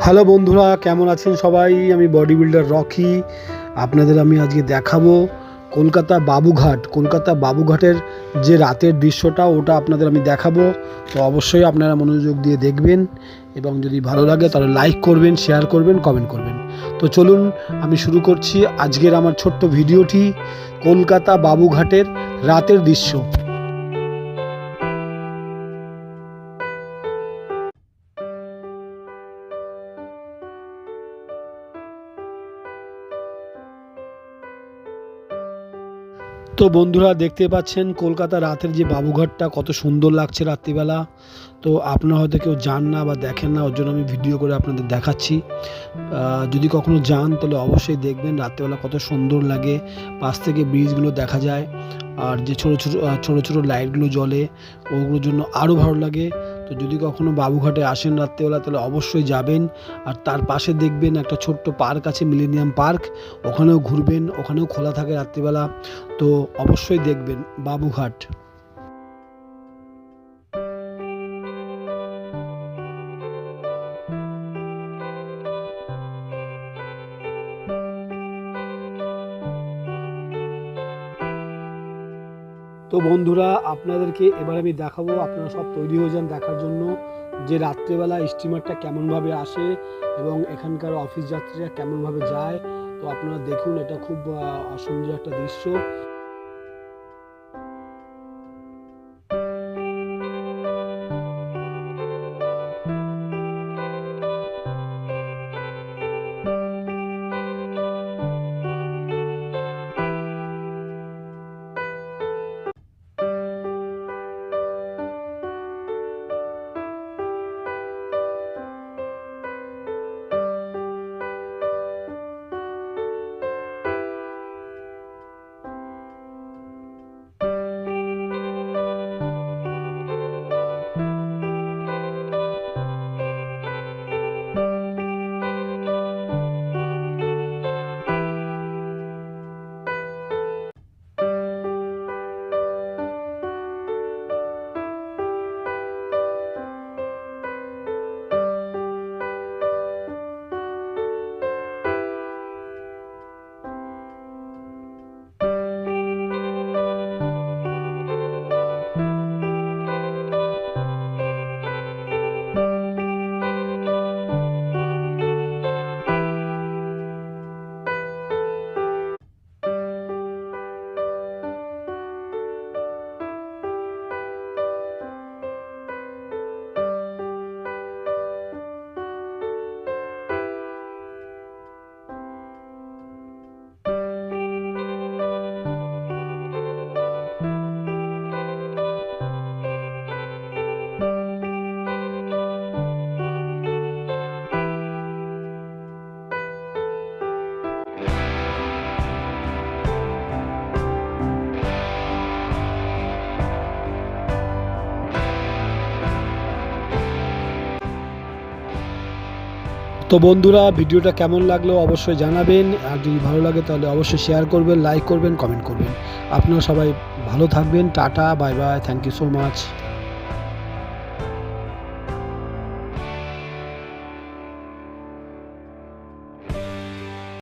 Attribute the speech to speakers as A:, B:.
A: Hello বন্ধুরা, কেমন আছেন সবাই? আমি বডি বিল্ডার রকি। আপনাদের আমি আজকে দেখাবো কলকাতা বাবুঘাট। কলকাতা বাবুঘাটের যে রাতের দৃশ্যটা, ওটা আপনাদের আমি দেখাবো। তো অবশ্যই আপনারা মনোযোগ দিয়ে দেখবেন এবং যদি ভালো লাগে তাহলে লাইক করবেন শেয়ার করবেন কমেন্ট করবেন। তো চলুন, আমি শুরু করছি আজকের আমার ছোট্ট ভিডিওটি কলকাতা বাবুঘাটের রাতের দৃশ্য। তো বন্ধুরা দেখতে পাচ্ছেন, কলকাতা রাতের যে বাবুঘাটটা কত সুন্দর লাগছে রাত্রিবেলা। তো আপনারা হয়তো কেউ যান না বা দেখেন না, ওর জন্য আমি ভিডিও করে আপনাদের দেখাচ্ছি। যদি কখনো যান, তাহলে অবশ্যই দেখবেন রাত্রিবেলা কত সুন্দর লাগে। পাশ থেকে ব্রিজগুলো দেখা যায়, আর যে ছোটো ছোটো ছোটো ছোটো লাইটগুলো জ্বলে, ওগুলোর জন্য আরও ভালো লাগে। তো যদি কখনো বাবুঘাটে আসেন রাত্রেবেলা, তাহলে অবশ্যই যাবেন। আর তার পাশে দেখবেন একটা ছোট্ট পার্ক আছে, মিলেনিয়াম পার্ক। ওখানেও ঘুরবেন, ওখানেও খোলা থাকে রাত্রিবেলা। তো অবশ্যই দেখবেন বাবুঘাট। তো বন্ধুরা, আপনাদেরকে এবার আমি দেখাবো, আপনারা সব তৈরি হয়ে যান দেখার জন্য যে রাত্রেবেলা স্টিমারটা কেমনভাবে আসে এবং এখানকার অফিস যাত্রীরা কেমনভাবে যায়। তো আপনারা দেখুন, এটা খুব সুন্দর একটা দৃশ্য। তো বন্ধুরা, ভিডিওটা কেমন লাগল অবশ্যই জানাবেন। আর যদি ভালো লাগে তাহলে অবশ্যই শেয়ার করবেন লাইক করবেন কমেন্ট করবেন। আপনারা সবাই ভালো থাকবেন। Tata bye bye thank you so much